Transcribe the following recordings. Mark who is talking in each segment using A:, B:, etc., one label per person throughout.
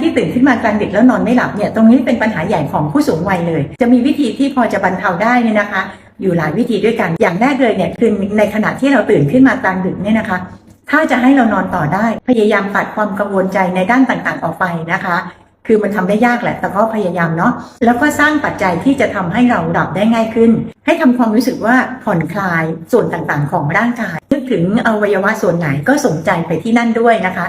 A: ที่ตื่นขึ้นมากลางดึกแล้วนอนไม่หลับเนี่ยตรงนี้เป็นปัญหาใหญ่ของผู้สูงวัยเลย จะมีวิธีที่พอจะบรรเทาได้เนี่ยนะคะ อยู่หลายวิธีด้วยกันอย่างแรกเลยเนี่ยคือในขณะที่เราตื่นขึ้นมากลางดึกเนี่ยนะคะ ถ้าจะให้เรานอนต่อได้พยายามตัดความกังวลใจในด้านต่างๆ ออกไปนะคะคือมันทำได้ยากแหละ แต่ก็พยายามเนาะ แล้วก็สร้างปัจจัยที่จะทำให้เราหลับได้ง่ายขึ้น ให้ทำความรู้สึกว่าผ่อนคลายส่วนต่างๆ ของร่างกาย นึกถึงอวัยวะส่วนไหนก็สนใจไปที่นั่นด้วยนะคะ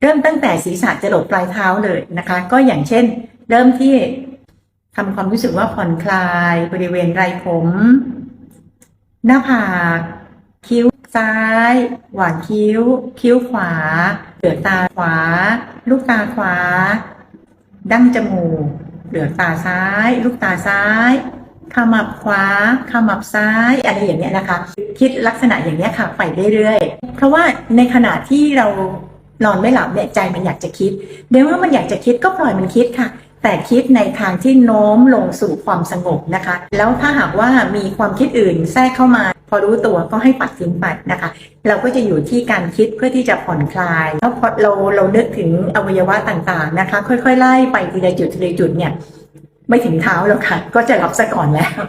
A: เริ่มตั้งแต่ศีรษะจะหลดปลายเท้าเลยนะคะ ก็อย่างเช่น เริ่มที่ทำความรู้สึกว่าผ่อนคลายบริเวณไรผม หน้าผาก คิ้วซ้าย หว่างคิ้ว คิ้วขวาเหลือตาขวา ลูกตาขวา ดั้งจมูกเหลือตาซ้าย ลูกตาซ้ายขมับขวาขมับซ้ายอะไรอย่างเงี้ยนะคะ คิดลักษณะอย่างเงี้ยค่ะไปเรื่อยๆ เพราะว่าในขณะที่เรา นอนไม่หลับเนี่ยใจมันอยากจะคิดเดี๋ยวว่ามันอยากจะคิดก็ปล่อยมันคิดค่ะ แต่คิดในทางที่โน้มลงสู่ความสงบนะคะ แล้วถ้าหากว่ามีความคิดอื่นแทรกเข้ามา พอรู้ตัวก็ให้ปัดทิ้งไปนะคะ เราก็จะอยู่ที่การคิดเพื่อที่จะผ่อนคลายแล้วพอเราเรานึกถึงอวัยวะต่างๆนะคะ ค่อยๆไล่ไปทีละจุดทีละจุดเนี่ย ไม่ถึงเท้าแล้วค่ะ ก็จะหลับซะก่อนแล้ว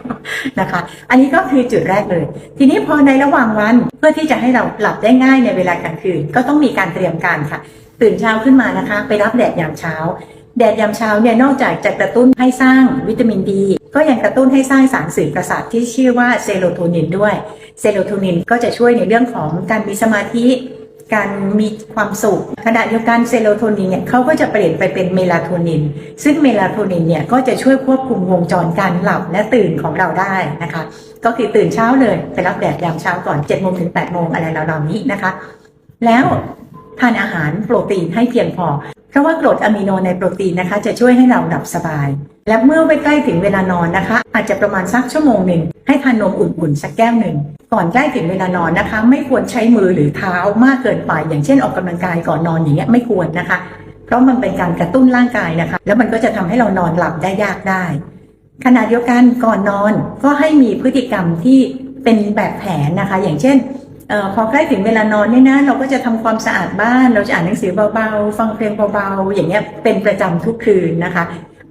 A: นะคะ อันนี้ก็คือจุดแรกเลย ทีนี้พอในระหว่างวันเพื่อที่จะให้เราหลับได้ง่ายในเวลากลางคืน ก็ต้องมีการเตรียมการค่ะ ตื่นเช้าขึ้นมานะคะ ไปรับแดดยามเช้า แดดยามเช้าเนี่ยนอกจากจะกระตุ้นให้สร้างวิตามินดีก็ยังกระตุ้นให้สร้างสารสื่อประสาทที่ชื่อว่าเซโรโทนินด้วย เซโรโทนินก็จะช่วยในเรื่องของการมีสมาธิ การมีความสุขขณะเดียวกันเซโรโทนินเนี่ยเขาก็จะเปลี่ยนไปเป็นเมลาโทนิน ซึ่งเมลาโทนินเนี่ยก็จะช่วยควบคุมวงจรการหลับและตื่นของเราได้นะคะ ก็คือตื่นเช้าเลยไปรับแดดยามเช้าก่อน7จ็ดโมงถึง8ปดโมงอะไรเหล่านี้นะคะ แล้วทานอาหารโปรตีนให้เพียงพอ เพราะว่ากรดอะมิโนในโปรตีนนะคะ จะช่วยให้เราหลับสบาย และเมื่อไปใกล้ถึงเวลานอนนะคะ อาจจะประมาณสักชั่วโมงหนึ่งให้ทานนมอุ่นๆสักแก้วหนึ่ง ก่อนใกล้ถึงเวลานอนนะคะ ไม่ควรใช้มือหรือเท้ามากเกินไป อย่างเช่นออกกำลังกายก่อนนอนอย่างเงี้ยไม่ควรนะคะ เพราะมันเป็นการกระตุ้นร่างกายนะคะ แล้วมันก็จะทำให้เรานอนหลับได้ยากได้ขณะเดียวกันก่อนนอนก็ให้มีพฤติกรรมที่เป็นแบบแผนนะคะ อย่างเช่นเออพอใกล้ถึงเวลานอนเนี่ยนะเราก็จะทำความสะอาดบ้าน เราจะอ่านหนังสือเบาๆ ฟังเพลงเบาๆ อย่างเงี้ยเป็นประจำทุกคืนนะคะ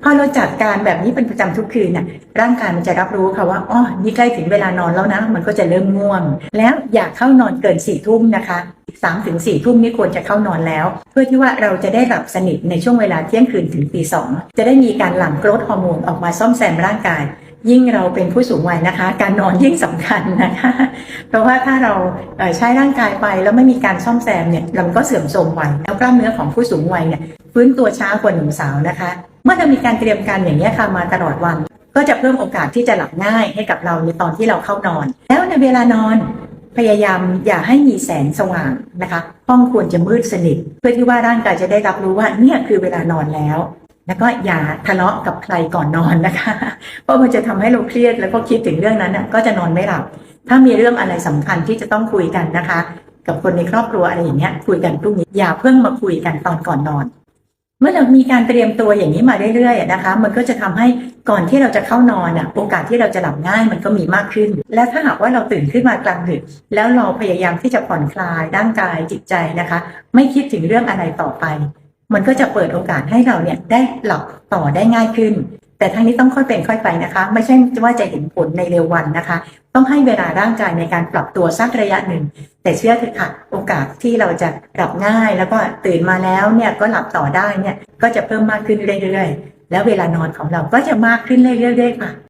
A: พอเราจัดการแบบนี้เป็นประจำทุกคืนน่ะร่างกายมันจะรับรู้ค่ะว่าอ๋อนี่ใกล้ถึงเวลานอนแล้วนะ มันก็จะเริ่มง่วง แล้วอย่าเข้านอนเกินสี่ทุ่มนะคะสามถึงสี่ทุ่มนี่ควรจะเข้านอนแล้ว เพื่อที่ว่าเราจะได้หลับสนิทในช่วงเวลาเที่ยงคืนถึงตีสองจะได้มีการหลั่งโกรทฮอร์โมนออกมาซ่อมแซมร่างกายยิ่งเราเป็นผู้สูงวัยนะคะ การนอนยิ่งสำคัญนะคะ เพราะว่าถ้าเราใช้ร่างกายไปแล้วไม่มีการซ่อมแซมเนี่ยเราก็เสื่อมโทรมวัยแล้วกล้ามเนื้อของผู้สูงวัยเนี่ยฟื้นตัวช้ากว่าหนุ่มสาวนะคะ มื่อเรามีการเตรียมการอย่างนี้ค่ะมาตลอดวัน ก็จะเพิ่มโอกาสที่จะหลับง่ายให้กับเราในตอนที่เราเข้านอน แล้วในเวลานอนพยายามอย่าให้มีแสงสว่างนะคะห้องควรจะมืดสนิท เพื่อที่ว่าร่างกายจะได้รับรู้ว่าเนี่ยคือเวลานอนแล้ว แล้วก็อย่าทะเลาะกับใครก่อนนอนนะคะ เพราะมันจะทำให้เราเครียดแล้วก็คิดถึงเรื่องนั้นก็จะนอนไม่หลับ ถ้ามีเรื่องอะไรสำคัญที่จะต้องคุยกันนะคะ กับคนในครอบครัวอะไรอย่างเงี้ยคุยกันพรุ่งนี้อย่าเพิ่งมาคุยกันตอนก่อนนอน เมื่อเรามีการเตรียมตัวอย่างนี้มาเรื่อยๆนะคะ มันก็จะทำให้ก่อนที่เราจะเข้านอนอะโอกาสที่เราจะหลับง่ายมันก็มีมากขึ้น และถ้าหากว่าเราตื่นขึ้นมากลางดึกแล้วเราพยายามที่จะผ่อนคลายร่างกายจิตใจนะคะ ไม่คิดถึงเรื่องอะไรต่อไป มันก็จะเปิดโอกาสให้เราเนี่ยได้หลับต่อได้ง่ายขึ้น แต่ทั้งนี้ต้องค่อยเป็นค่อยไปนะคะ ไม่ใช่ว่าจะเห็นผลในเร็ววันนะคะ ต้องให้เวลาร่างกายในการปรับตัวสักระยะหนึ่ง แต่เชื่อเถอะค่ะ โอกาสที่เราจะหลับง่าย แล้วก็ตื่นมาแล้วเนี่ยก็หลับต่อได้เนี่ยก็จะเพิ่มมากขึ้นเรื่อยๆ แล้วเวลานอนของเราก็จะมากขึ้นเรื่อยๆค่ะ